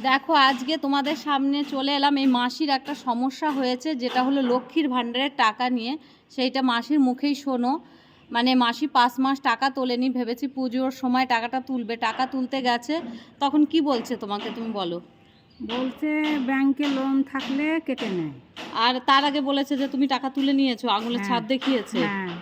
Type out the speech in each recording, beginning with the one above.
দেখো আজকে তোমাদের সামনে চলে এলাম। এই মাসির একটা সমস্যা হয়েছে যেটা হলো লক্ষ্মীর ভাণ্ডারের টাকা নিয়ে। সেইটা মাসির মুখেই শোনো। মানে মাসি পাঁচ মাস টাকা তোলেনি ভেবেছি পুজোর সময় টাকাটা তুলবে। টাকা তুলতে গেছে তখন কি বলছে তোমাকে তুমি বলো? বলছে ব্যাংকে লোন থাকলে কেটে নেয়। আর তার আগে বলেছে যে তুমি টাকা তুলে নিয়েছো আঙুলের হ্যাঁ। ছাপ দেখিয়েছে। হ্যাঁ।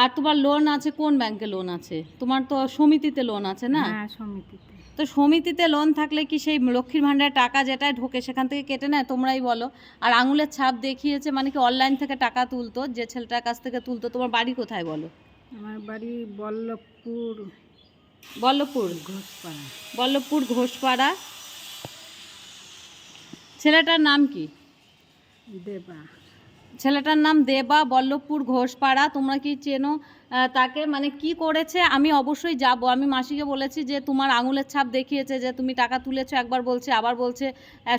আর তোমার লোন আছে কোন ব্যাংকে লোন আছে? তোমার তো সমিতিতে লোন আছে না? হ্যাঁ সমিতিতে। তো সমিতিতে লোন থাকলে কি সেই লক্ষ্মীর ভাণ্ডারের টাকা যেটা ঢোকে সেখান থেকে কেটে নেয়? তোমরাই বলো। আর আঙুলের ছাপ দেখিয়েছে মানে কি অনলাইন থেকে টাকা তুলতো যে ছেলেটার কাছ থেকে তুলতো। তোমার বাড়ি কোথায় বলো? আমার বাড়ি বল্লভপুর বল্লভপুর? ঘোষপাড়া। বল্লভপুর ঘোষপাড়া। ছেলেটার নাম কি? দেবা। ছেলেটার নাম দেবা বল্লভপুর ঘোষপাড়া, তোমরা কি চেনো? তাকে মানে কি করেছে? আমি অবশ্যই যাব। আমি মাসিকে বলেছি যে, তোমার আঙুলের ছাপ দেখিয়েছে যে, তুমি টাকা তুলেছো। একবার বলছে, আবার বলছে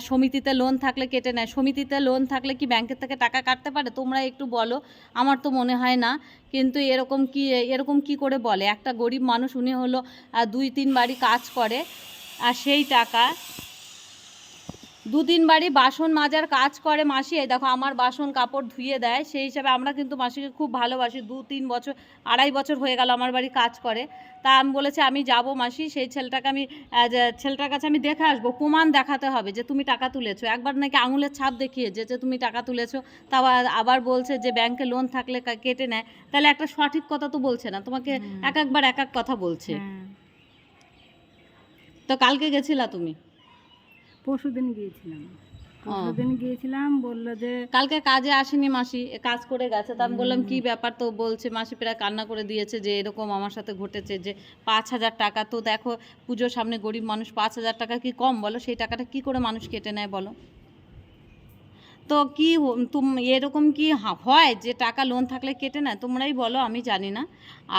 সমিতিতে লোন থাকলে কেটে নেয়। সমিতিতে লোন থাকলে কি ব্যাংকের থেকে টাকা কাটতে পারে? তোমরা একটু বলো। আমার তো মনে হয় না। কিন্তু এরকম কি এরকম কি করে বলে? একটা গরিব মানুষ, উনি হলো দুই তিন বাড়ি কাজ করে, আর সেই টাকা দু তিন বাড়ি বাসন মাজার কাজ করে মাসি। এই দেখো আমার বাসন কাপড় ধুয়ে দেয়। সেই হিসাবে আমরা কিন্তু মাসিকে খুব ভালোবাসি। দু তিন বছর আড়াই বছর হয়ে গেল আমার বাড়ি কাজ করে। তা আমি বলেছি আমি যাব মাসি সেই ছেলেটাকে আমি ছেলেটার কাছে আমি দেখে আসব। প্রমাণ দেখাতে হবে যে তুমি টাকা তুলেছো। একবার নাকি আঙুলের ছাপ দেখিয়ে যে যে তুমি টাকা তুলেছো। তা আবার- আবার বলছে যে ব্যাংকে লোন থাকলে কেটে নেয়। তাহলে একটা সঠিক কথা তো বলছে না। তোমাকে এক একবার এক এক কথা বলছে। হ্যাঁ। তো কালকে গেছিলা তুমি? পরশুদিন গিয়েছিলাম। পরশুদিন গিয়েছিলাম বলল যে কালকে কাজে আসেনি মাসি কাজ করে গেছে। তা আমি বললাম কি ব্যাপার তো? বলছে মাসি প্রায় কান্না করে দিয়েছে যে এরকম আমার সাথে ঘটেছে যে পাঁচ হাজার টাকা। তো দেখো পুজোর সামনে গরিব মানুষ পাঁচ হাজার টাকা কি কম বলো? সেই টাকাটা কি করে মানুষ কেটে নেয় বলো? তো কি তুম, এরকম কি হয় যে টাকা লোন থাকলে কেটে না তোমরাই বলো, আমি জানি না।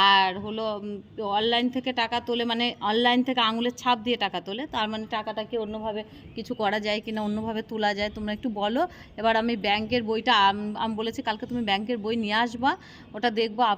আর হলো অনলাইন থেকে টাকা তোলে মানে অনলাইন থেকে আঙুলের ছাপ দিয়ে টাকা তোলে, তার মানে টাকাটা কি অন্যভাবে কিছু করা যায় কি না অন্যভাবে তোলা যায়, তোমরা একটু বলো। এবার আমি ব্যাংকের বইটা, আমি বলেছি, কালকে তুমি ব্যাংকের বই নিয়ে আসবা, ওটা দেখব